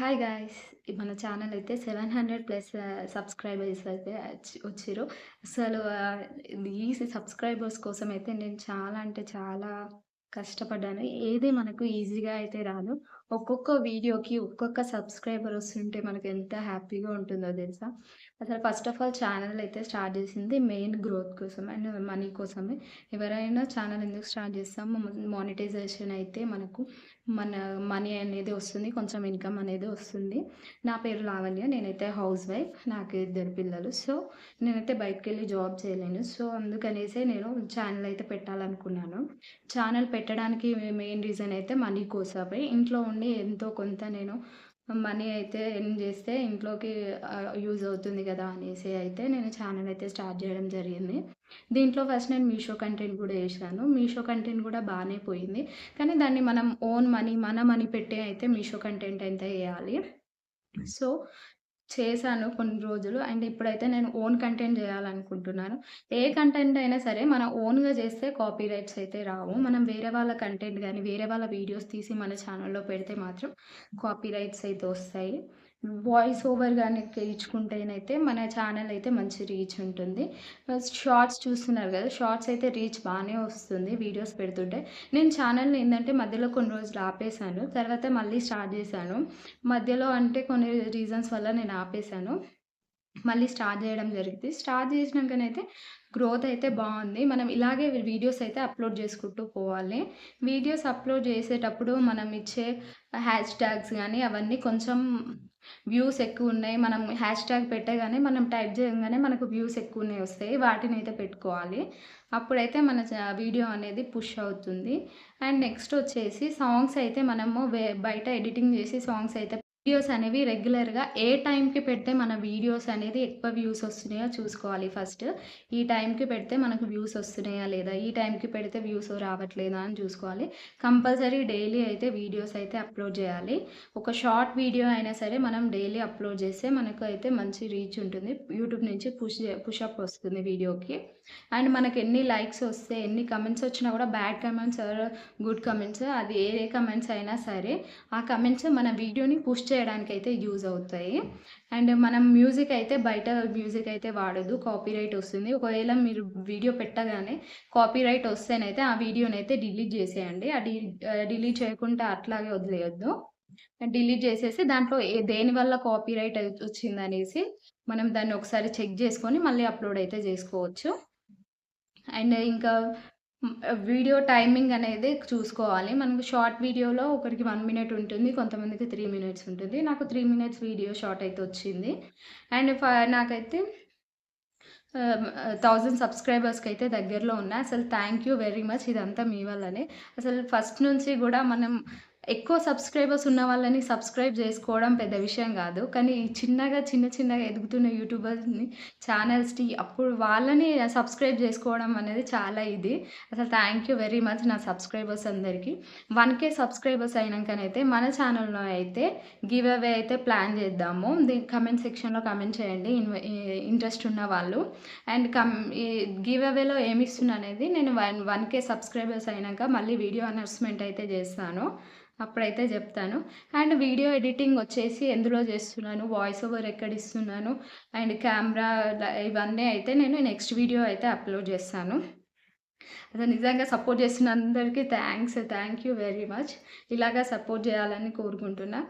Hi guys మన channel అయితే seven hundred plus subscribers అయితే వచ్చారు. అసలు uh, ఈ సబ్స్క్రైబర్స్ కోసం అయితే నేను చాలా అంటే చాలా కష్టపడ్డాను. ఏది మనకు ఈజీగా అయితే రాదు. ఒక్కొక్క వీడియోకి ఒక్కొక్క సబ్స్క్రైబర్ వస్తుంటే మనకు ఎంత హ్యాపీగా ఉంటుందో తెలుసా? అసలు ఫస్ట్ ఆఫ్ ఆల్ ఛానల్ అయితే స్టార్ట్ చేసింది మెయిన్ గ్రోత్ కోసం అండ్ మనీ కోసమే. ఎవరైనా ఛానల్ ఎందుకు స్టార్ట్ చేస్తాం మానిటైజేషన్ అయితే మనకు మన మనీ అనేది వస్తుంది కొంచెం ఇన్కమ్ అనేది వస్తుంది. నా పేరు లావణ్య నేనైతే హౌస్ వైఫ్ నాకు ఇద్దరు పిల్లలు. సో నేనైతే బయటకు వెళ్ళి జాబ్ చేయలేను. సో అందుకనేసే నేను ఛానల్ అయితే పెట్టాలనుకున్నాను. ఛానల్ పెట్టడానికి మెయిన్ రీజన్ అయితే మనీ కోసమే. ఇంట్లో ఉండి ఎంతో కొంత నేను మనీ అయితే ఎర్న్ చేస్తే ఇంట్లోకి యూజ్ అవుతుంది కదా అనేసి అయితే నేను ఛానల్ అయితే స్టార్ట్ చేయడం జరిగింది. దీంట్లో ఫస్ట్ నేను మీషో కంటెంట్ కూడా చేశాను. మీషో కంటెంట్ కూడా బాగానే పోయింది. కానీ దాన్ని మనం ఓన్ మనీ మన మనీ పెట్టి అయితే మీషో కంటెంట్ అయితే వేయాలి సో చేశాను కొన్ని రోజులు. అండ్ ఇప్పుడైతే నేను ఓన్ కంటెంట్ చేయాలనుకుంటున్నాను. ఏ కంటెంట్ అయినా సరే మనం ఓన్గా చేస్తే కాపీ రైట్స్ అయితే రావు. మనం వేరే వాళ్ళ కంటెంట్ కానీ వేరే వాళ్ళ వీడియోస్ తీసి మన ఛానల్లో పెడితే మాత్రం కాపీ రైట్స్ అయితే వస్తాయి. వాయిస్ ఓవర్ కానీ ఇచ్చుకుంటేనైతే మన ఛానల్ అయితే మంచి రీచ్ ఉంటుంది. షార్ట్స్ చూస్తున్నారు కదా షార్ట్స్ అయితే రీచ్ బాగానే వస్తుంది వీడియోస్ పెడుతుంటే. నేను ఛానల్ని ఏంటంటే మధ్యలో కొన్ని రోజులు ఆపేశాను తర్వాత మళ్ళీ స్టార్ట్ చేశాను. మధ్యలో అంటే కొన్ని రీజన్స్ వల్ల నేను ఆపేశాను. మళ్ళీ స్టార్ట్ చేయడం జరిగింది. స్టార్ట్ చేసినాకనైతే గ్రోత్ అయితే బాగుంది. మనం ఇలాగే వీడియోస్ అయితే అప్లోడ్ చేసుకుంటూ పోవాలి. వీడియోస్ అప్లోడ్ చేసేటప్పుడు మనం ఇచ్చే హ్యాష్ ట్యాగ్స్ కానీ అవన్నీ కొంచెం వ్యూస్ ఎక్కువ ఉన్నాయి మనం హ్యాష్ ట్యాగ్ పెట్టగానే మనం టైప్ చేయగానే మనకు వ్యూస్ ఎక్కువ ఉన్నాయి వస్తాయి వాటిని అయితే పెట్టుకోవాలి. అప్పుడైతే మన వీడియో అనేది పుష్ అవుతుంది. అండ్ నెక్స్ట్ వచ్చేసి సాంగ్స్ అయితే మనము బయట ఎడిటింగ్ చేసి సాంగ్స్ అయితే వీడియోస్ అనేవి రెగ్యులర్గా ఏ టైంకి పెడితే మన వీడియోస్ అనేది ఎక్కువ వ్యూస్ వస్తున్నాయో చూసుకోవాలి ఫస్ట్. ఈ టైంకి పెడితే మనకు వ్యూస్ వస్తున్నాయా లేదా? ఈ టైంకి పెడితే వ్యూస్ రావట్లేదా అని చూసుకోవాలి. కంపల్సరీ డైలీ అయితే వీడియోస్ అయితే అప్లోడ్ చేయాలి. ఒక షార్ట్ వీడియో అయినా సరే మనం డైలీ అప్లోడ్ చేస్తే మనకు అయితే మంచి రీచ్ ఉంటుంది. యూట్యూబ్ నుంచి పుష్ పుషప్ వస్తుంది వీడియోకి. అండ్ మనకి ఎన్ని లైక్స్ వస్తే ఎన్ని కమెంట్స్ వచ్చినా కూడా bad comments or good comments అది ఏ ఏ కమెంట్స్ అయినా సరే ఆ కమెంట్స్ మన వీడియోని పుష్ చేయడానికి అయితే యూజ్ అవుతాయి. అండ్ మనం మ్యూజిక్ అయితే బయట మ్యూజిక్ అయితే వాడదు కాపీ రైట్ వస్తుంది. ఒకవేళ మీరు వీడియో పెట్టగానే కాపీ రైట్ వస్తేనైతే ఆ వీడియోని అయితే డిలీట్ చేసేయండి. ఆ డిలీట్ చేయకుండా అట్లాగే వదిలేయొద్దు. డిలీట్ చేసేసి దాంట్లో దేని వల్ల కాపీ రైట్ వచ్చింది అనేసి మనం దాన్ని ఒకసారి చెక్ చేసుకొని మళ్ళీ అప్లోడ్ అయితే చేసుకోవచ్చు. అండ్ ఇంకా వీడియో టైమింగ్ అనేది చూసుకోవాలి. మనకు షార్ట్ వీడియోలో ఒకరికి వన్ మినిట్ ఉంటుంది కొంతమందికి త్రీ మినిట్స్ ఉంటుంది. నాకు త్రీ మినిట్స్ వీడియో షార్ట్ అయితే వచ్చింది. అండ్ ఫ- నాకైతే థౌజండ్ సబ్స్క్రైబర్స్కి అయితే దగ్గరలో ఉన్నాయి. అసలు థ్యాంక్ యూ వెరీ మచ్ ఇదంతా మీ వల్లనే. అసలు ఫస్ట్ నుంచి కూడా మనం ఎక్కువ సబ్స్క్రైబర్స్ ఉన్న వాళ్ళని సబ్స్క్రైబ్ చేసుకోవడం పెద్ద విషయం కాదు. కానీ చిన్నగా చిన్న చిన్నగా ఎదుగుతున్న యూట్యూబర్స్ని ఛానల్స్ని అప్పుడు వాళ్ళని సబ్స్క్రైబ్ చేసుకోవడం అనేది చాలా ఇది. అసలు థ్యాంక్ యూ వెరీ మచ్ నా సబ్స్క్రైబర్స్ అందరికీ. వన్ కే సబ్స్క్రైబర్స్ అయినాకనైతే మన ఛానల్లో అయితే గివ్ అవే అయితే ప్లాన్ చేద్దాము. కమెంట్ సెక్షన్లో కమెంట్ చేయండి. ఇంట్రెస్ట్ ఉన్న వాళ్ళు. అండ్ కమ్ గివ్ అవేలో ఏమి ఇస్తున్నా అనేది నేను వన్ వన్ కే సబ్స్క్రైబర్స్ అయినాక మళ్ళీ వీడియో అనౌన్స్మెంట్ అయితే చేస్తాను. అప్పుడైతే చెప్తాను. అండ్ వీడియో ఎడిటింగ్ వచ్చేసి ఎందులో చేస్తున్నాను? వాయిస్ ఓవర్ ఎక్కడ ఇస్తున్నాను? అండ్ కెమెరా ఇవన్నీ అయితే నేను నెక్స్ట్ వీడియో అయితే అప్లోడ్ చేస్తాను. అసలు నిజంగా సపోర్ట్ చేస్తున్న అందరికీ thanks. Thank you very much. ఇలాగా సపోర్ట్ చేయాలని కోరుకుంటున్నా.